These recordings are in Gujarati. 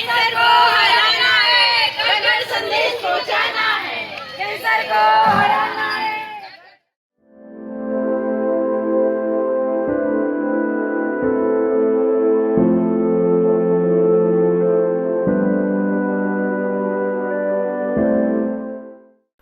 कैंसर को हराना है घर घर संदेश पहुंचाना है कैंसर को हराना है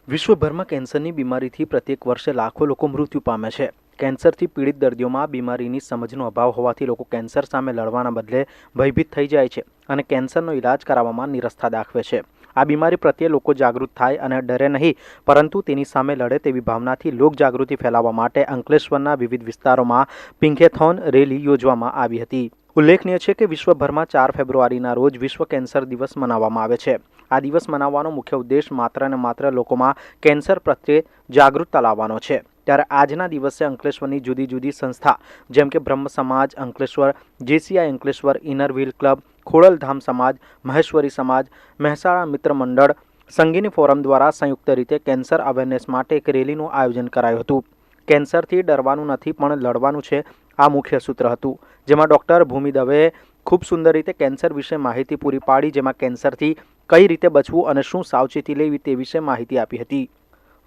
વિશ્વભરમાં કેન્સરની બીમારીથી પ્રત્યેક વર્ષે લાખો લોકો મૃત્યુ પામે છે કેન્સરથી પીડિત દર્દીઓમાં આ બીમારીની સમજનો અભાવ હોવાથી લોકો કેન્સર સામે લડવાના બદલે ભયભીત થઈ જાય છે અને કેન્સરનો ઈલાજ કરાવવામાં નિરસ્તા દાખવે છે. આ બીમારી પ્રત્યે લોકો જાગૃત થાય અને ડરે નહીં, પરંતુ તેની સામે લડે તેવી ભાવનાથી લોક જાગૃતિ ફેલાવવા માટે અંકલેશ્વરના વિવિધ વિસ્તારોમાં પિંકેથોન રેલી યોજવામાં આવી હતી. ઉલ્લેખનીય છે કે વિશ્વભરમાં ચાર ફેબ્રુઆરીના રોજ વિશ્વ કેન્સર દિવસ મનાવવામાં આવે છે. આ દિવસ મનાવવાનો મુખ્ય ઉદ્દેશ માત્ર ને માત્ર લોકોમાં કેન્સર પ્રત્યે જાગૃતતા લાવવાનો છે. ત્યારે આજના દિવસે અંકલેશ્વરની જુદી જુદી સંસ્થા, જેમ કે Brahma Samaj Ankleshwar, J C I Ankleshwar, inner wheel club Khodaldham Samaj, Maheshwari Samaj, Mehsana મિત્ર મંડળ સંગીની ફોરમ દ્વારા સંયુક્ત રીતે કેન્સર અવેરનેસ માટે એક રેલીનું આયોજન કરાયું હતું. કેન્સરથી ડરવાનું નથી, પણ લડવાનું છે, આ મુખ્ય સૂત્ર હતું. જેમાં ડૉક્ટર ભૂમિ દવેએ ખૂબ સુંદર રીતે કેન્સર વિશે માહિતી પૂરી પાડી, જેમાં કેન્સરથી કઈ રીતે બચવું અને શું સાવચેતી લેવી તે વિશે માહિતી આપી હતી.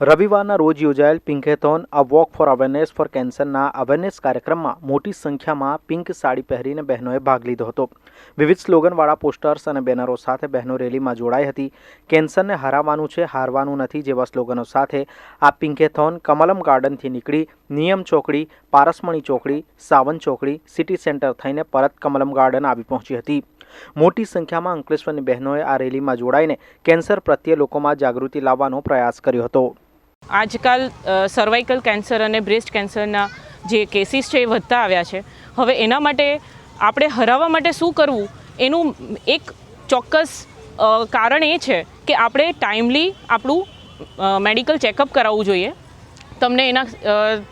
રવિવારના રોજ યોજાયેલ pinkathon a walk for awareness for કેન્સરના અવેરનેસ કાર્યક્રમમાં મોટી સંખ્યામાં પિંક સાડી પહેરીને બહેનોએ ભાગ લીધો હતો. વિવિધ સ્લોગનવાળા પોસ્ટર્સ અને બેનરો સાથે બહેનો રેલીમાં જોડાઈ હતી. કેન્સરને હરાવવાનું છે, હારવાનું નથી જેવા સ્લોગનો સાથે આ પિંકેથોન કમલમ ગાર્ડનથી નીકળી, નિયમ ચોકડી, પારસમણી ચોકડી, સાવન ચોકડી, સિટી સેન્ટર થઈને પરત કમલમ ગાર્ડન આવી પહોંચી હતી. મોટી સંખ્યામાં અંકલેશ્વરની બહેનોએ આ રેલીમાં જોડાઈને કેન્સર પ્રત્યે લોકોમાં જાગૃતિ લાવવાનો પ્રયાસ કર્યો હતો. આજકાલ સર્વાઇકલ કેન્સર અને બ્રેસ્ટ કેન્સરના જે કેસીસ છે એ વધતા આવ્યા છે. હવે એના માટે આપણે હરાવવા માટે શું કરવું? એનું એક ચોક્કસ કારણ એ છે કે આપણે ટાઈમલી આપણું મેડિકલ ચેકઅપ કરાવવું જોઈએ. તમને એના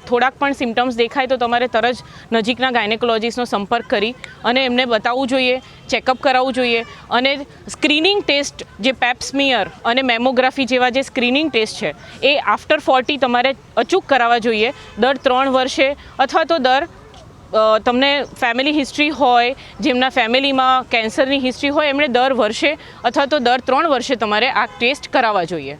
થોડાક પણ સિમ્ટમ્સ દેખાય તો તમારે તરત જ નજીકના ગાયનેકોલોજીસ્ટનો સંપર્ક કરી અને એમને બતાવવું જોઈએ ચેકઅપ કરાવવું જોઈએ અને સ્ક્રીનિંગ ટેસ્ટ જે પેપ્સમિયર અને મેમોગ્રાફી જેવા જે સ્ક્રીનિંગ ટેસ્ટ છે, એ આફ્ટર ફોર્ટી તમારે અચૂક કરાવવા જોઈએ. દર ત્રણ વર્ષે અથવા તો દર તમને ફેમિલી હિસ્ટ્રી હોય, જેમના ફેમિલીમાં કેન્સરની હિસ્ટ્રી હોય, એમણે દર વર્ષે અથવા તો દર ત્રણ વર્ષે તમારે આ ટેસ્ટ કરાવવા જોઈએ.